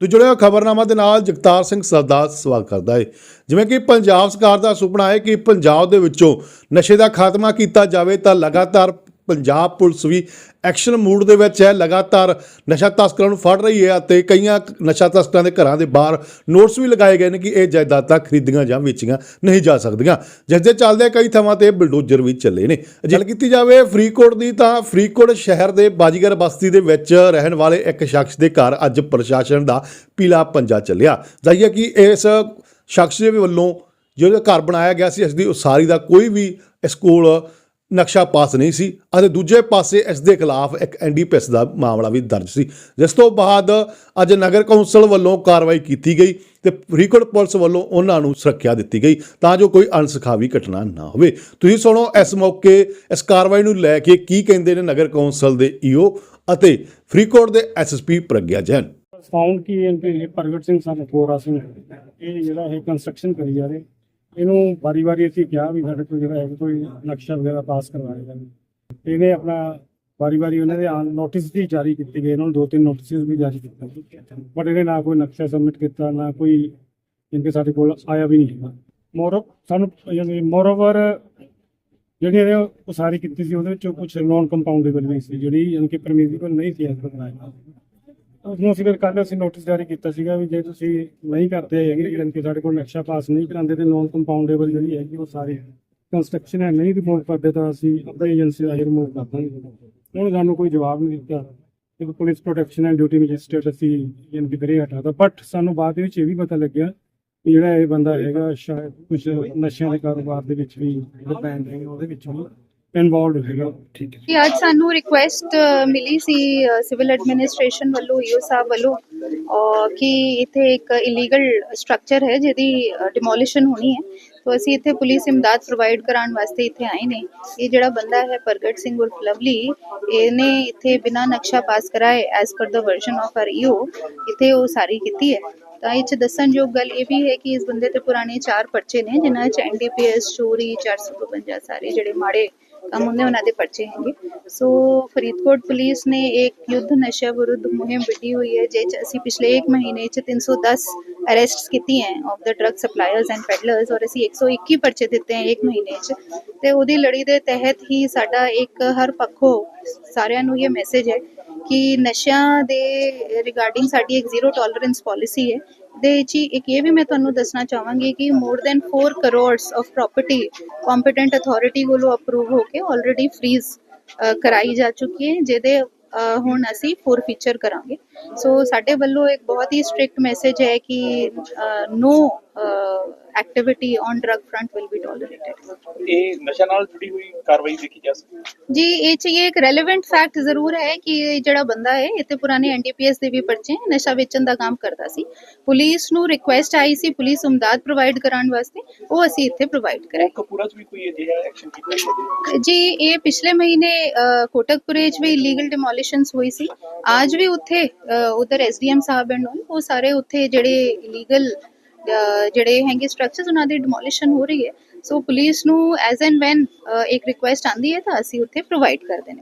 ਤੋ ਜੁੜਿਆ ਖਬਰਨਾਮਾ ਦੇ ਨਾਲ ਜਗਤਾਰ ਸਿੰਘ ਸਰਦਾਰ ਸਵਾਗਤ ਕਰਦਾ ਹੈ। ਜਿਵੇਂ ਕਿ ਪੰਜਾਬ ਸਰਕਾਰ ਦਾ ਸੁਪਨਾ ਹੈ ਕਿ ਪੰਜਾਬ ਦੇ ਵਿੱਚੋਂ ਨਸ਼ੇ ਦਾ ਖਾਤਮਾ ਕੀਤਾ ਜਾਵੇ ਤਾਂ ਲਗਾਤਾਰ ਪੰਜਾਬ ਪੁਲਿਸ ਵੀ ਐਕਸ਼ਨ ਮੂਡ ਦੇ ਵਿੱਚ ਹੈ। ਲਗਾਤਾਰ ਨਸ਼ਾ ਤਸਕਰਾਂ ਨੂੰ ਫੜ ਰਹੀ ਹੈ ਅਤੇ ਕਈਆਂ ਨਸ਼ਾ ਤਸਕਰਾਂ ਦੇ ਘਰਾਂ ਦੇ ਬਾਹਰ ਨੋਟਸ ਵੀ ਲਗਾਏ ਗਏ ਨੇ ਕਿ ਇਹ ਜਾਇਦਾਦਾਂ ਖਰੀਦੀਆਂ ਜਾਂ ਵੇਚੀਆਂ ਨਹੀਂ ਜਾ ਸਕਦੀਆਂ। ਜਿਸ ਦੇ ਚੱਲਦੇ ਕਈ ਥਾਵਾਂ ਤੇ ਬਲਡੋਜ਼ਰ ਵੀ ਚੱਲੇ ਨੇ। ਗੱਲ ਕੀਤੀ ਜਾਵੇ ਫਰੀਦਕੋਟ ਦੀ ਤਾਂ ਫਰੀਦਕੋਟ ਸ਼ਹਿਰ ਦੇ ਬਾਜੀਗਰ ਬਸਤੀ ਦੇ ਵਿੱਚ ਰਹਿਣ ਵਾਲੇ ਇੱਕ ਸ਼ਖਸ ਦੇ ਘਰ ਅੱਜ ਪ੍ਰਸ਼ਾਸਨ ਦਾ ਪੀਲਾ ਪੰਜਾ ਚੱਲਿਆ। ਜਾਈਏ ਕਿ ਇਸ ਸ਼ਖਸ ਦੇ ਵੱਲੋਂ ਜਿਹੜਾ ਘਰ ਬਣਾਇਆ ਗਿਆ ਸੀ, ਇਸ ਦੀ ਉਸਾਰੀ ਦਾ ਕੋਈ ਵੀ ਇਸ ਕੋਲ ਨਕਸ਼ਾ ਪਾਸ ਨਹੀਂ ਸੀ ਅਤੇ ਦੂਜੇ ਪਾਸੇ ਇਸ ਦੇ ਖਿਲਾਫ ਇੱਕ ਐਨਡੀਪੀਐਸ ਦਾ ਮਾਮਲਾ ਵੀ ਦਰਜ ਸੀ। ਜਿਸ ਤੋਂ ਬਾਅਦ ਅੱਜ ਨਗਰ ਕੌਂਸਲ ਵੱਲੋਂ ਕਾਰਵਾਈ ਕੀਤੀ ਗਈ ਤੇ ਫਰੀਦਕੋਟ ਪੁਲਿਸ ਵੱਲੋਂ ਉਹਨਾਂ ਨੂੰ ਸੁਰੱਖਿਆ ਦਿੱਤੀ ਗਈ ਤਾਂ ਜੋ ਕੋਈ ਅਣਸਖਾਵੀ ਘਟਨਾ ਨਾ ਹੋਵੇ। ਤੁਸੀਂ ਸੁਣੋ ਇਸ ਮੌਕੇ ਇਸ ਕਾਰਵਾਈ ਨੂੰ ਲੈ ਕੇ ਕੀ ਕਹਿੰਦੇ ਨੇ ਨਗਰ ਕੌਂਸਲ ਦੇ ਈਓ ਅਤੇ ਫਰੀਦਕੋਟ ਦੇ ਐਸਐਸਪੀ ਪ੍ਰਗਿਆ ਜੈਨ। ਫਾਊਂਡ ਕੀ ਇਹ ਪ੍ਰਗਟ ਸਿੰਘ ਸਾਨੂੰ ਕੋਰਾ ਸਿੰਘ, ਇਹ ਜਿਹੜਾ ਇਹ ਕੰਸਟਰਕਸ਼ਨ ਕਰੀ ਜਾ ਰਹੇ। ਇਹਨੂੰ ਵਾਰੀ ਵਾਰੀ ਅਸੀਂ ਕਿਹਾ ਵੀ ਸਾਡੇ ਕੋਲ ਜਿਹੜਾ ਹੈ ਕੋਈ ਨਕਸ਼ਾ ਵਗੈਰਾ ਪਾਸ ਕਰਵਾਇਆ ਜਾਵੇ। ਇਹਨੇ ਆਪਣਾ ਵਾਰੀ ਵਾਰੀ ਉਹਨਾਂ ਦੇ ਨੋਟਿਸ ਵੀ ਜਾਰੀ ਕੀਤੇ ਗਏ ਇਹਨਾਂ ਨੂੰ ਦੋ ਤਿੰਨ ਨੋਟਿਸ ਵੀ ਜਾਰੀ ਕੀਤੇ ਬਟ ਇਹਨੇ ਨਾ ਕੋਈ ਨਕਸ਼ਾ ਸਬਮਿਟ ਕੀਤਾ, ਨਾ ਕੋਈ ਇਨਕੇ ਸਾਡੇ ਕੋਲ ਆਇਆ ਵੀ ਨਹੀਂ ਹੈਗਾ। ਮੋਰ ਸਾਨੂੰ ਯਾਨੀ ਮੋਰਓਵਰ ਜਿਹੜੀ ਇਹਨੇ ਉਸਾਰੀ ਕੀਤੀ ਸੀ, ਉਹਦੇ ਵਿੱਚੋਂ ਕੁਝ ਨੌਨ ਕੰਪਾਊਂਡੇਬਲ ਵੀ ਸੀ, ਜਿਹੜੀ ਯਾਨੀ ਕਿ ਪਰਮਿਸਿਬਲ ਨਹੀਂ ਸੀ ਇਸ ਬਣਾਇਆ ਉਸਨੂੰ ਅਸੀਂ ਫਿਰ ਕੱਲ੍ਹ ਅਸੀਂ ਨੋਟਿਸ ਜਾਰੀ ਕੀਤਾ ਸੀਗਾ ਵੀ ਜੇ ਤੁਸੀਂ ਨਹੀਂ ਕਰਦੇ ਹੈਗੇ ਜਿਹੜੇ ਕਿ ਸਾਡੇ ਕੋਲ ਨਕਸ਼ਾ ਪਾਸ ਨਹੀਂ ਕਰਾਉਂਦੇ ਤੇ ਨੋਨ ਕੰਪਾਊਂਡੇਬਲ ਜਿਹੜੀ ਹੈਗੀ ਉਹ ਸਾਰੇ ਕੰਸਟਰਕਸ਼ਨ ਹੈ, ਨਹੀਂ ਰਿਮੂਵ ਕਰਦੇ ਤਾਂ ਅਸੀਂ ਆਪਣੀ ਏਜੰਸੀ ਦਾ ਰਿਮੂਵ ਕਰ ਦਾਂਗੇ। ਉਹਨੇ ਸਾਨੂੰ ਕੋਈ ਜਵਾਬ ਨਹੀਂ ਦਿੱਤਾ। ਇੱਕ police protection and duty magistrate ਅਸੀਂ ਯਾਨੀ ਕਿ ਗਰੇ ਹਟਾਤਾ। ਬਟ ਸਾਨੂੰ ਬਾਅਦ ਵਿੱਚ ਇਹ ਵੀ ਪਤਾ ਲੱਗਿਆ ਕਿ ਜਿਹੜਾ ਇਹ ਬੰਦਾ ਹੈਗਾ, ਸ਼ਾਇਦ ਕੁਝ ਨਸ਼ਿਆਂ ਦੇ ਕਾਰੋਬਾਰ ਦੇ ਵਿੱਚ ਵੀ ਜਿਹੜਾ ਬੈਨ ਉਹਦੇ ਵਿੱਚ ਵੀ ਇਨਵੋਲਡ ਹੈਗਾ ਠੀਕ ਹੈ। ਕਿ ਅੱਜ ਸਾਨੂੰ ਰਿਕੁਐਸਟ ਮਿਲੀ ਸੀ ਸਿਵਲ ਐਡਮਿਨਿਸਟ੍ਰੇਸ਼ਨ ਵੱਲੋਂ ਈਓ ਸਾਹਿਬ ਵੱਲੋਂ ਕਿ ਇੱਥੇ ਇੱਕ ਇਲੀਗਲ ਸਟਰਕਚਰ ਹੈ ਜਿਹਦੀ ਡਿਮੋਲੀਸ਼ਨ ਹੋਣੀ ਹੈ। ਤੋ ਅਸੀਂ ਇੱਥੇ ਪੁਲਿਸ ਇਮਦਾਦ ਪ੍ਰੋਵਾਈਡ ਕਰਾਉਣ ਵਾਸਤੇ ਇੱਥੇ ਆਏ ਨੇ। ਇਹ ਜਿਹੜਾ ਬੰਦਾ ਹੈ ਪ੍ਰਗਟ ਸਿੰਘ ਉਰਫ ਲਵਲੀ ਇਹਨੇ ਇੱਥੇ ਬਿਨਾ ਨਕਸ਼ਾ ਪਾਸ ਕਰਾਏ as per the version of R EO ਇੱਥੇ ਉਹ ਸਾਰੀ ਕੀਤੀ ਹੈ। ਤਾਂ ਇਹ ਚ ਦੱਸਣਯੋਗ ਗੱਲ ਇਹ ਵੀ ਹੈ ਕਿ ਇਸ ਬੰਦੇ ਤੇ ਪੁਰਾਣੇ ਚਾਰ ਪਰਚੇ ਨੇ ਜਿਨ੍ਹਾਂ ਚ ਐਨਡੀਪੀਐਸ ਚੋਰੀ 452 ਸਾਰੇ ਜਿਹੜੇ ਮਾੜੇ ਕੰਮ ਹੁੰਦੇ ਉਹਨਾਂ ਦੇ ਪਰਚੇ ਹੈਗੇ। ਸੋ ਫਰੀਦਕੋਟ ਪੁਲਿਸ ਨੇ ਇੱਕ ਯੁੱਧ ਨਸ਼ਾ ਵਿਰੁੱਧ ਮੁਹਿੰਮ ਵਿੱਢੀ ਹੋਈ ਹੈ ਜਿਸ 'ਚ ਅਸੀਂ ਪਿਛਲੇ 1 ਮਹੀਨੇ ਚ 310 ਅਰੈਸਟਸ ਕੀਤੀ ਹੈ of the drug suppliers and peddlers ਔਰ ਅਸੀਂ 121 ਪਰਚੇ ਦਿੱਤੇ ਹੈ 1 ਮਹੀਨੇ ਚ। ਤੇ ਉਹਦੀ ਲੜੀ ਦੇ ਤਹਿਤ ਹੀ ਸਾਡਾ ਇੱਕ ਹਰ ਪੱਖੋਂ ਸਾਰਿਆਂ ਨੂੰ ਇਹ ਮੈਸੇਜ ਹੈ ਕਿ ਨਸ਼ਿਆਂ ਦੇ ਰਿਗਾਰਡਿੰਗ ਸਾਡੀ ਇੱਕ ਜ਼ੀਰੋ ਟੋਲਰੈਂਸ ਪਾਲਿਸੀ ਹੈ। ਦੇ ਵਿੱਚ ਇੱਕ ਇਹ ਵੀ ਮੈਂ ਤੁਹਾਨੂੰ ਦੱਸਣਾ ਚਾਹਾਂਗੀ ਕਿ more than 4 crores of property competent authority ਵੱਲੋਂ ਅਪਰੂਵ ਹੋ ਕੇ ਆਲਰੇਡੀ ਫ੍ਰੀਜ਼ ਕਰਾਈ ਜਾ ਚੁੱਕੀ ਹੈ, ਜਿਹਦੇ ਹੁਣ ਅਸੀਂ ਫੋਰ ਫੀਚਰ ਕਰਾਂਗੇ। ਸੋ ਸਾਡੇ ਵੱਲੋਂ ਇੱਕ ਬਹੁਤ ਹੀ ਸਟ੍ਰਿਕਟ ਮੈਸੇਜ ਹੈ ਕਿ no activity on drug front will be tolerated ਇਹ ਨਸ਼ਾ ਨਾਲ ਜੁੜੀ ਹੋਈ ਕਾਰਵਾਈ ਦੇਖੀ ਜਾ ਸਕਦੀ ਹੈ। ਜੀ ਇਹ ਚ ਇਹ ਇੱਕ ਰੈਲੇਵੈਂਟ ਫੈਕਟ ਜ਼ਰੂਰ ਹੈ ਕਿ ਇਹ ਜਿਹੜਾ ਬੰਦਾ ਹੈ ਇੱਥੇ ਪੁਰਾਣੇ ਐਨਡੀਪੀਐਸ ਦੇ ਵੀ ਪਰਚੇ ਨਸ਼ਾ ਵੇਚਣ ਦਾ ਕੰਮ ਕਰਦਾ ਸੀ। ਪੁਲਿਸ ਨੂੰ ਰਿਕੁਐਸਟ ਆਈ ਸੀ ਪੁਲਿਸ ਉਮਦਾਦ ਪ੍ਰੋਵਾਈਡ ਕਰਾਉਣ ਵਾਸਤੇ ਉਹ ਅਸੀਂ ਇੱਥੇ ਪ੍ਰੋਵਾਈਡ ਕਰਾਈ। ਕਪੂਰਾ ਚ ਵੀ ਕੋਈ ਅਜਿਹਾ ਐਕਸ਼ਨ ਕੀਤਾ ਜੀ ਇਹ ਪਿਛਲੇ ਮਹੀਨੇ ਕੋਟਕਪੁਰੇ 'ਚ ਵੀ ਇਲੀਗਲ ਡਿਮੋਲੀਸ਼ਨਸ ਹੋਈ ਸੀ। ਅੱਜ ਵੀ ਉੱਥੇ ਉਧਰ ਐਸਡੀਐਮ ਸਾਹਿਬ ਐਂਡ ਉਹ ਸਾਰੇ ਉੱਥੇ ਜਿਹੜੇ ਇਲੀਗਲ ਜਿਹੜੇ ਹੈਗੇ ਸਟਰਕਚਰਸ ਉਹਨਾਂ ਦੀ ਡਿਮੋਲੀਸ਼ਨ ਹੋ ਰਹੀ ਹੈ। ਸੋ ਪੁਲਿਸ ਨੂੰ ਐਜ਼ ਐਂਡ ਵੈਨ ਇੱਕ ਰਿਕੁਐਸਟ ਆਂਦੀ ਹੈ ਤਾਂ ਅਸੀਂ ਉੱਥੇ ਪ੍ਰੋਵਾਈਡ ਕਰਦੇ ਨੇ